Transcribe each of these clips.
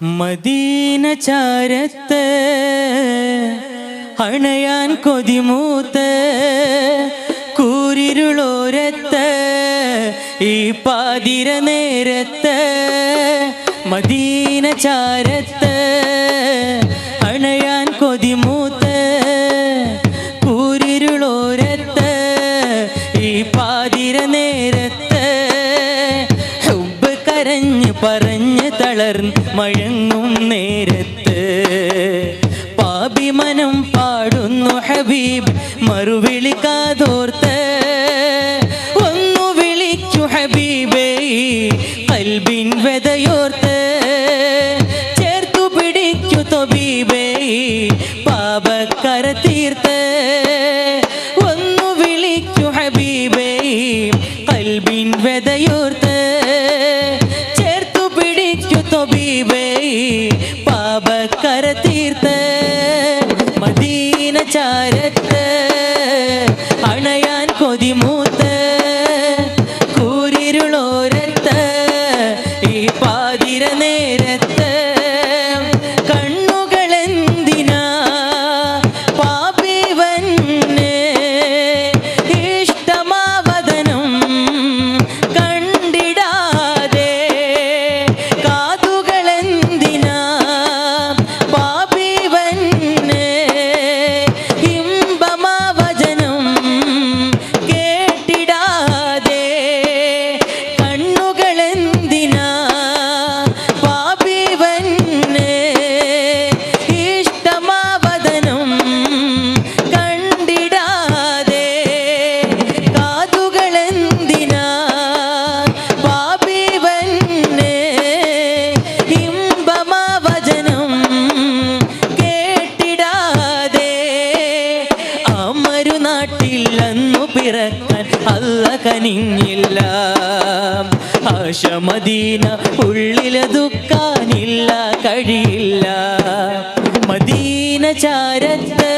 Medina ചാരത്ത് അണയാൻ കൊതിമൂത്ത് കൂരിരുളോരത്ത് ഈ പാതിര നേരത്ത് മദീന ചാരത്ത് അണയാൻ കൊതിമൂത്ത് കൂരിരുളോരത്ത് ഈ പാതിര നേരത്ത് ഉബ് കരഞ്ഞ് പറഞ്ഞ് തളർന്ന് മഴങ്ങും നേരത്ത്. പാപിമനം പാടുന്നു ഹബീബ് മറുവിളി കാതോർത്ത്. ഒന്നു വിളിക്കു ഹബീബേ കൽബിൻ വെതയോർത്ത്. ചേർത്തു പിടിക്കു തൊബീബേ പാപക്കര തീർത്ത്. അണയാൻ കൊതിമൂത്ത് അമരുനാട്ടിൽ അന്നു പിറക്കാൻ അല്ല കനിഞ്ഞില്ല ആശമദീന ഉള്ളിലതുക്കാനില്ല കഴിയില്ല. മദീന ചാരത്ത്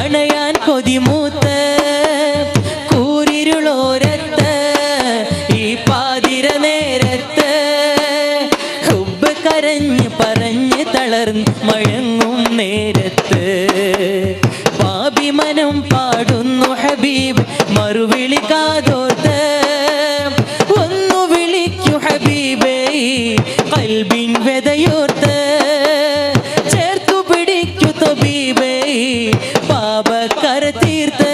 അണയാൻ കൊതിമൂത്ത് കൂരിരുളോരത്ത് ഈ പാതിര നേരത്ത് കരഞ്ഞ് പറഞ്ഞ് തളർന്ന് മഴങ്ങും കൽബിൻ വെതയോർത്ത് ചേർത്തു പിടിക്കു തൊബീബേ പാപക്കര തീർത്ത്.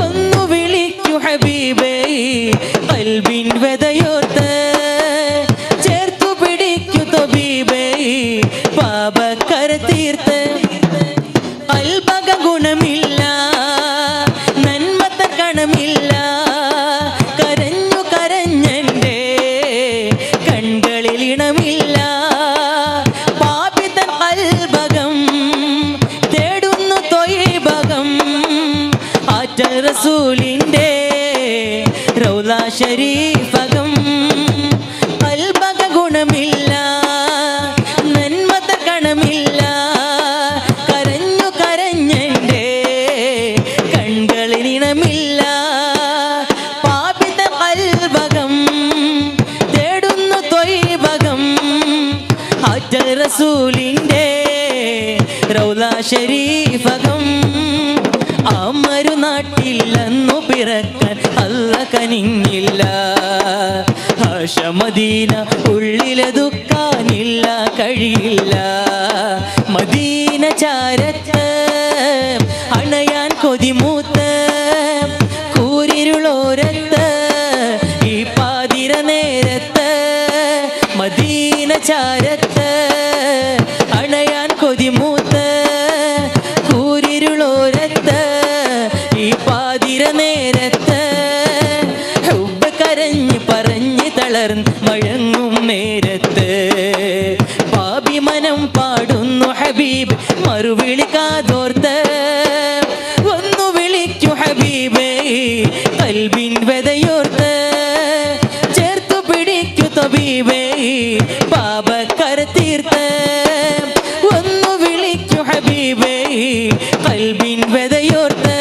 ഒന്നു വിളിക്കു ഹബീബേ കൽബിൻ വെതയോർത്ത് ചേർത്തു പിടിക്കു തൊബീബേ പാപക്കര തീർത്ത്. അൽപക ഗുണമില്ല ഇണമില്ല പാപിതൻ അൽഭകം തേടുന്നു തൊയ്ഭകം റൗല ഗുണമില്ല. റസൂലിന്റെ റൗല ശരീഫകം അമരു നാട്ടില്ലെന്നു പിറക്കാൻ അല്ല കനിഞ്ഞില്ല. ഉള്ളില ഉള്ളിലതുക്കാനില്ല കഴിയില്ല. മദീന ചാരത്ത് അണയാൻ കൊതിമൂത്ത് കൂരിരുളോരത്ത് ഈ പാതിര നേരത്ത് മദീന ചാരത്ത് പാപിമനം പാടുന്നു ഹബീബ്. മറുവിളി കാതോർത്ത്. ഒന്നു വിളിക്കു ഹബീബേ കൽബിൻ വെതയോർത്ത്. ചേർത്തു പിടിക്കു തബീബേ പാപക്കര തീർത്ത്. ഒന്നു വിളിക്കു ഹബീബേ കൽബിൻ വെതയോർത്ത്.